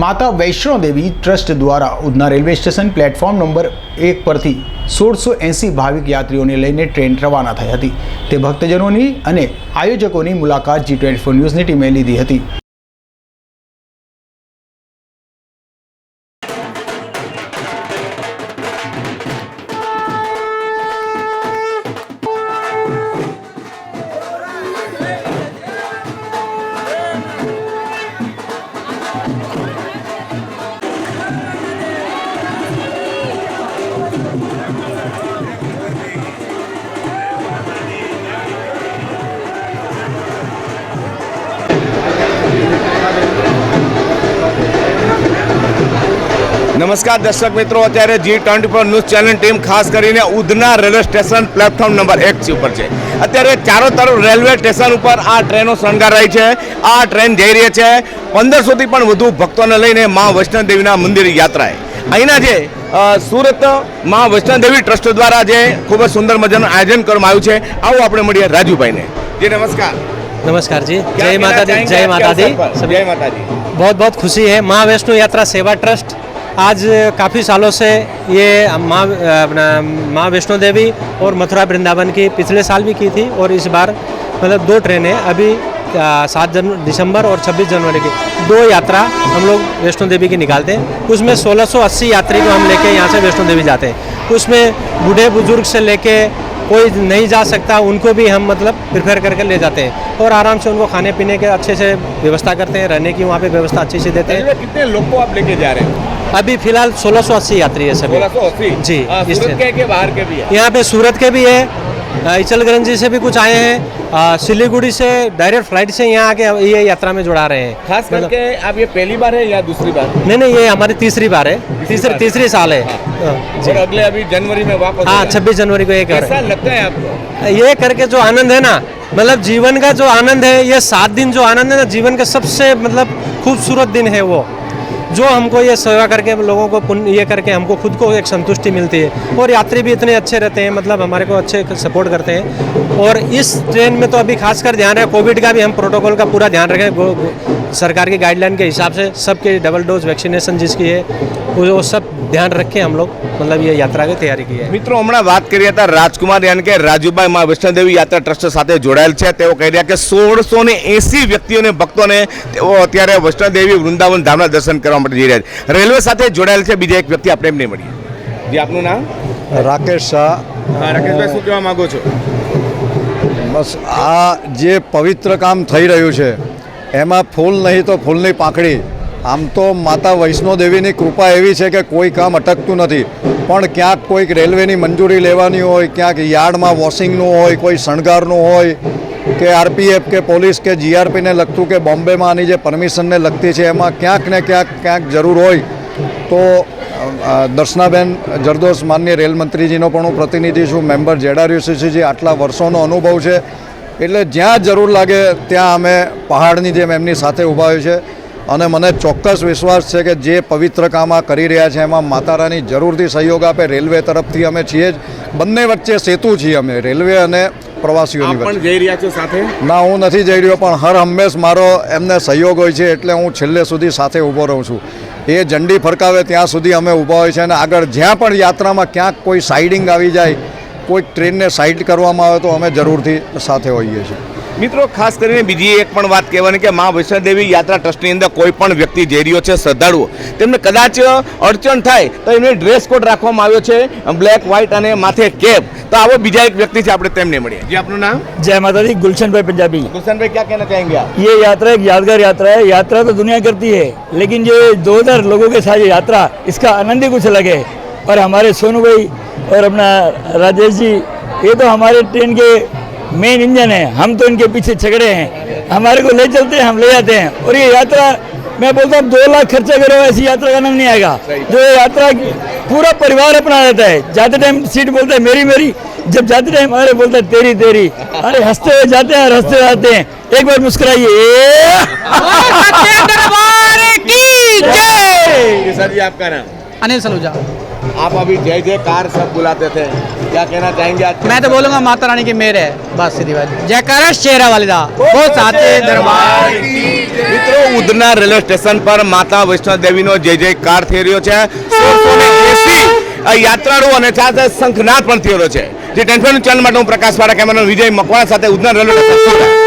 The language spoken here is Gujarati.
માતા વૈષ્ણોદેવી ટ્રસ્ટ દ્વારા Udhna railway station platform number એક પરથી સોળસો એંસી ભાવિક યાત્રીઓને લઈને ટ્રેન રવાના થઈ હતી. તે ભક્તજનોની અને આયોજકોની મુલાકાત જી ટ્વેન્ટી ફોર ન્યૂઝની ટીમે લીધી હતી. નમસ્કાર દર્શક મિત્રો અત્યારે G twenty four news channel team ખાસ કરીને Udhna railway station platform number એક ઉપર છે અત્યારે ચારો તરફ રેલવે સ્ટેશન ઉપર આ ટ્રેનો શણગારાઈ છે આ ટ્રેન જઈ રહી છે પંદરસોથી પણ વધુ ભક્તોને લઈને મા વૈષ્ણોદેવીના મંદિર યાત્રાએ અહીંના જે અ, સુરત મા વૈષ્ણોદેવી ટ્રસ્ટ દ્વારા જે ખૂબ જ સુંદર મજાનું આયોજન કરવામાં આવ્યું છે આવો આપણે મળીએ રાજુભાઈને જી નમસ્કાર नमस्कार जी क्या जय कहना माता दी चाहेंगे जय आपके माता दी अवसर पर? सभी जय माता दी बहुत बहुत खुशी है माँ वैष्णो यात्रा सेवा ट्रस्ट आज काफ़ी सालों से ये माँ, अपना माँ वैष्णो देवी और मथुरा वृंदावन की पिछले साल भी की थी और इस बार मतलब दो ट्रेनें अभी सात जन, दिसंबर और 26 जनवरी की। दो यात्रा हम लोग वैष्णो देवी की निकालते हैं। उसमें 1680 यात्री को हम लेके यहाँ से वैष्णो देवी जाते हैं। उसमें बूढ़े बुज़ुर्ग से लेके कोई नहीं जा सकता, उनको भी हम मतलब प्रिफेयर करके ले जाते हैं और आराम से उनको खाने पीने के अच्छे से व्यवस्था करते हैं। रहने की वहाँ पे व्यवस्था अच्छी से देते हैं। कितने लोग को आप लेके जा रहे हैं? अभी फ़िलहाल 1680 यात्री है सभी। सोलह सौ अस्सी? जी, सूरत ट्रेन। के, के बाहर के भी है? यहाँ पे सूरत के भी है इचलगंजी से भी कुछ आए हैं सिलीगुड़ी से डायरेक्ट फ़्लाइट से यहाँ आके ये यात्रा में जुड़ा रहे हैं। खास मतलब- करके आप ये पहली बार है या दूसरी बार? नहीं नहीं ये हमारी तीसरी बार है। तीसरी। तीसरी साल है। हाँ, जी। और अगले अभी जनवरी में वापस हाँ छब्बीस जनवरी को ये कर कैसा लगता है आपको? ये करके जो आनंद है ना मतलब जीवन का जो आनंद है ये सात दिन जो आनंद है ना जीवन का सबसे मतलब खूबसूरत दिन है वो। जो हमको ये सेवा करके लोगों को ये करके हमको खुद को एक संतुष्टि मिलती है। और यात्री भी इतने अच्छे रहते हैं मतलब हमारे को अच्छे सपोर्ट करते हैं। और इस ट्रेन में तो अभी खासकर ध्यान रहे कोविड का भी हम प्रोटोकॉल का पूरा ध्यान रखें। सरकार की गाइडलाइन के हिसाब से सबके डबल डोज वैक्सीनेशन जिसकी है वो सब ध्यान रख के हम लोग मतलब ये यात्रा की तैयारी की है મિત્રો હમણાં વાત કરી હતા રાજકુમાર યાની કે રાજુભાઈ માં વૈષ્ણોદેવી યાત્રા ટ્રસ્ટ સાથે જોડાયેલ છે તેઓ કહી રહ્યા કે સોળસો ને એસી વ્યક્તિઓને ભક્તોને તેઓ અત્યારે વૈષ્ણોદેવી વૃંદાવન ધામના દર્શન કરવા માટે જઈ રહ્યા છે રેલવે સાથે જોડાયેલ છે બીજા એક વ્યક્તિ આપણે એમને મળીએ જે આપનું નામ રાકેશ શાહ હા રાકેશભાઈ શું કહેવા માંગો છો બસ આ જે પવિત્ર કામ થઈ રહ્યું છે એમાં ફૂલ નહીં તો ફૂલની પાંખડી આમ તો માતા વૈષ્ણોદેવીની કૃપા એવી છે કે કોઈ કામ અટકતું નથી. પણ ક્યાંક કોઈક રેલવેની મંજૂરી લેવાની હોય, ક્યાંક યાર્ડમાં વોશિંગનું હોય, કોઈ શણગારનું હોય, કે આરપીએફ કે પોલીસ કે જીઆરપીને લગતું કે બોમ્બેમાં આની જે પરમિશનને લગતી છે, એમાં ક્યાંક ને ક્યાંક ક્યાંક જરૂર હોય. તો દર્શનાબેન જરદોસ માન્ય રેલમંત્રીજીનો પણ હું પ્રતિનિધિ છું, મેમ્બર જેડાર્યુસીસીજી આટલા વર્ષોનો અનુભવ છે. એટલે જ્યાં જરૂર લાગે ત્યાં અમે પહાડની જેમ એમની સાથે ઊભા હોય છે. અને મને ચોક્કસ વિશ્વાસ છે કે જે પવિત્ર કામ આ કરી રહ્યા છે એમાં માતારાની જરૂરથી સહયોગ આપે રેલવે તરફથી અમે છીએ જ. બંને વચ્ચે સેતુ છીએ અમે રેલવે અને પ્રવાસીઓની પણ જઈ રહ્યા છો સાથે? ના હું નથી જઈ રહ્યો પણ હર હંમેશ મારો એમને સહયોગ હોય છે એટલે હું છેલ્લે સુધી સાથે ઊભો રહું છું. એ ઝંડી ફરકાવે ત્યાં સુધી અમે ઊભા હોય છે અને આગળ જ્યાં પણ યાત્રામાં ક્યાંક કોઈ સાઇડિંગ આવી જાય કોઈક ટ્રેનને સાઇડ કરવામાં આવે તો અમે જરૂરથી સાથે હોઈએ છીએ. મિત્રો ખાસ કરીને બીજી એક પણ વાત કહેવાની કે મા વૈષ્ણોદેવી યાત્રા ટ્રસ્ટની અંદર કોઈ પણ વ્યક્તિ જઈ રહ્યો છે શ્રદ્ધાળુ તેમને કદાચ અડચણ થાય તો એમને ડ્રેસ કોડ રાખવામાં આવ્યો છે બ્લેક વ્હાઇટ અને માથે કેપ તો આવો બીજા એક વ્યક્તિ છે આપણે તેમને મળીએ. જે આપનું નામ? જય માતાજી ગુલશનભાઈ પંજાબી. ગુલશનભાઈ ક્યાં કહેના ચાહેંગે ये यात्रा एक यादगार यात्रा है यात्रा तो दुनिया करती है लेकिन ये दो हजार लोगों के साथ ये यात्रा इसका आनंद ही कुछ अलग है और हमारे सोनू भाई और अपना राजेश जी ये तो मेन इंजन है। हम तो इनके पीछे छगड़े हैं। हमारे को ले चलते हैं हम ले जाते हैं। और ये यात्रा मैं बोलता हूँ दो लाख खर्चा करो ऐसी यात्रा का नाम नहीं आएगा। जो यात्रा पूरा परिवार अपना रहता है। जाते टाइम सीट बोलता है मेरी मेरी। जब जाते टाइम अरे बोलता है तेरी तेरी। अरे हँसते हुए जाते हैं हँसते हुए आते हैं। एक बार मुस्कुराइए। ये सर जी आपका नाम? अनिल सलूजा आप अभी जय जय कार सब बुलाते थे क्या कहना चाहेंगे आज मैं तो बोलूंगा माता रानी की मेहर है बस सीधी बात जयकारा शेरा वालिदा बहुत साथे दरबार મિત્રો ઉધના રેલવે સ્ટેશન પર માતા વૈષ્ણવ દેવીનો જય જયકાર થઈ રહ્યો છે સોળસો ને એસી યાત્રાળુ અને સાથે શંખનાદ પણ થઈ રહ્યો છે જે ટેન્શન ચેનલ માટે હું પ્રકાશ વાળા કેમેરા વિજય મકવાણા સાથે ઉધના રેલવે સ્ટેશન સુરત.